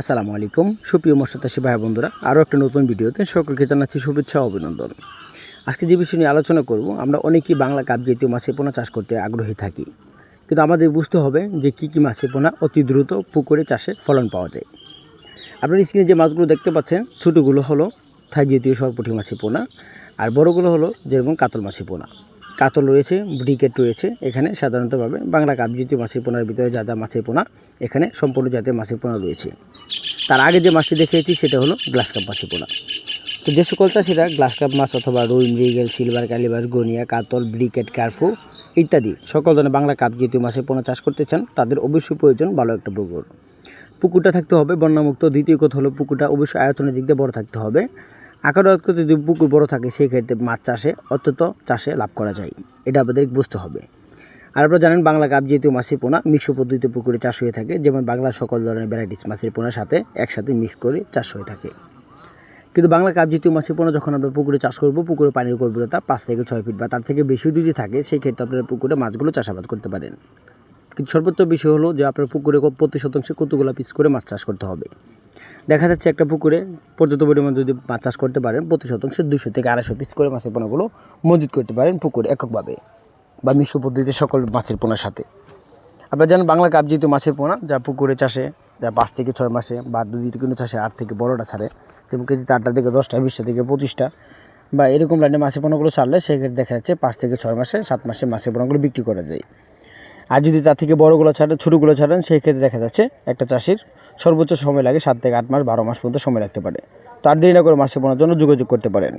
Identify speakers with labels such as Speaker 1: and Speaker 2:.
Speaker 1: আসসালামু আলাইকুম। সুপ্রিয় মৎস্যচাষী ভাই বন্ধুরা, আরও একটা নতুন ভিডিওতে সকলকে জানাচ্ছি শুভেচ্ছা অভিনন্দন। আজকে যে বিষয় নিয়ে আলোচনা করব, আমরা অনেকেই বাংলা কাপ জাতীয় মাছের পোনা চাষ করতে আগ্রহী থাকি। কিন্তু আমাদের বুঝতে হবে যে কী কী মাছের পোনা অতি দ্রুত পুকুরে চাষে ফলন পাওয়া যায়। আপনার স্ক্রিনে যে মাছগুলো দেখতে পাচ্ছেন, ছোটোগুলো হলো থাই জাতীয় সরপুটি মাছের পোনা আর বড়গুলো হলো যেরকম কাতল মাছের পোনা কাতল রয়েছে, ব্রিকেট রয়েছে। এখানে সাধারণতভাবে বাংলা কাপ জাতীয় মাছের পোনার ভিতরে যা যা মাছের পোনা, এখানে সম্পূর্ণ জাতীয় মাছের পোনা রয়েছে। তার আগে যে মাছটি দেখিয়েছি, সেটা হলো গ্লাস কাপ মাছের পোনা। তো যে সকল চাষিরা গ্লাস কাপ মাছ অথবা রুই, মৃগেল, সিলভার কালিবাস গনিয়া, কাতল, ব্রিকেট, কার্ফু ইত্যাদি সকল ধরনের বাংলা কাপ জাতীয় মাছের পোনা চাষ করতে চান, তাদের অবশ্যই প্রয়োজন ভালো একটা পুকুর। পুকুরটা থাকতে হবে বন্যামুক্ত। দ্বিতীয় কথা হলো পুকুরটা অবশ্যই আয়তনের দিক দিয়ে বড় থাকতে হবে। আকার যদি পুকুর বড় থাকে, সেই ক্ষেত্রে মাছ চাষে অত্যন্ত চাষে লাভ করা যায়। এটা আমাদের বুঝতে হবে। আর আপনারা জানেন, বাংলা কাপ জাতীয় মাছের পোনা মিশ্র পদ্ধতিতে পুকুরে চাষ হয়ে থাকে। যেমন বাংলা সকল ধরনের ভ্যারাইটিস মাছের পোনার সাথে একসাথে মিক্স করে চাষ হয়ে থাকে। কিন্তু বাংলা কাপ জাতীয় মাছের পোনা যখন আমরা পুকুরে চাষ করব পুকুরে পানির গভীরতা পাঁচ থেকে ছয় ফিট বা তার থেকে বেশি যদি থাকে, সেই ক্ষেত্রে আপনারা পুকুরে মাছগুলো চাষাবাদ করতে পারেন। কিন্তু সর্বোচ্চ বিষয় হলো যে, আপনার পুকুরে প্রতি শতাংশে কতগুলো পিস করে মাছ চাষ করতে হবে? দেখা যাচ্ছে একটা পুকুরে পর্যাপ্ত পরিমাণ যদি মাছ চাষ করতে পারেন, প্রতি শতাংশে দুশো থেকে আড়াইশো পিস করে মাছের পোনাগুলো মজুত করতে পারেন পুকুরে এককভাবে বা মিশ্র পদ্ধতিতে সকল মাছের পোনার সাথে। আপনারা জানেন বাংলা যেহেতু মাছের পোনা, যা পুকুরে চাষে, যা পাঁচ থেকে ছয় মাসে বা দুই কোনো চাষে আট থেকে বড়োটা ছাড়ে যেমন কেজিতে আটটা থেকে দশটা, বিশটা থেকে পঁচিশটা, বা এরকম লাইনে মাছের পোনাগুলো ছাড়লে সেক্ষেত্রে দেখা যাচ্ছে পাঁচ থেকে ছয় মাসে, সাত মাসে মাছের পোনাগুলো বিক্রি করা যায়। আর যদি তার থেকে বড়গুলো ছাড়েন, ছোটোগুলো ছাড়েন সেই ক্ষেত্রে দেখা যাচ্ছে একটা চাষির সর্বোচ্চ সময় লাগে সাত থেকে আট মাস, বারো মাস পর্যন্ত সময় লাগতে পারে। তার আর দেরি না করে মাসে পোনার জন্য যোগাযোগ করতে পারেন।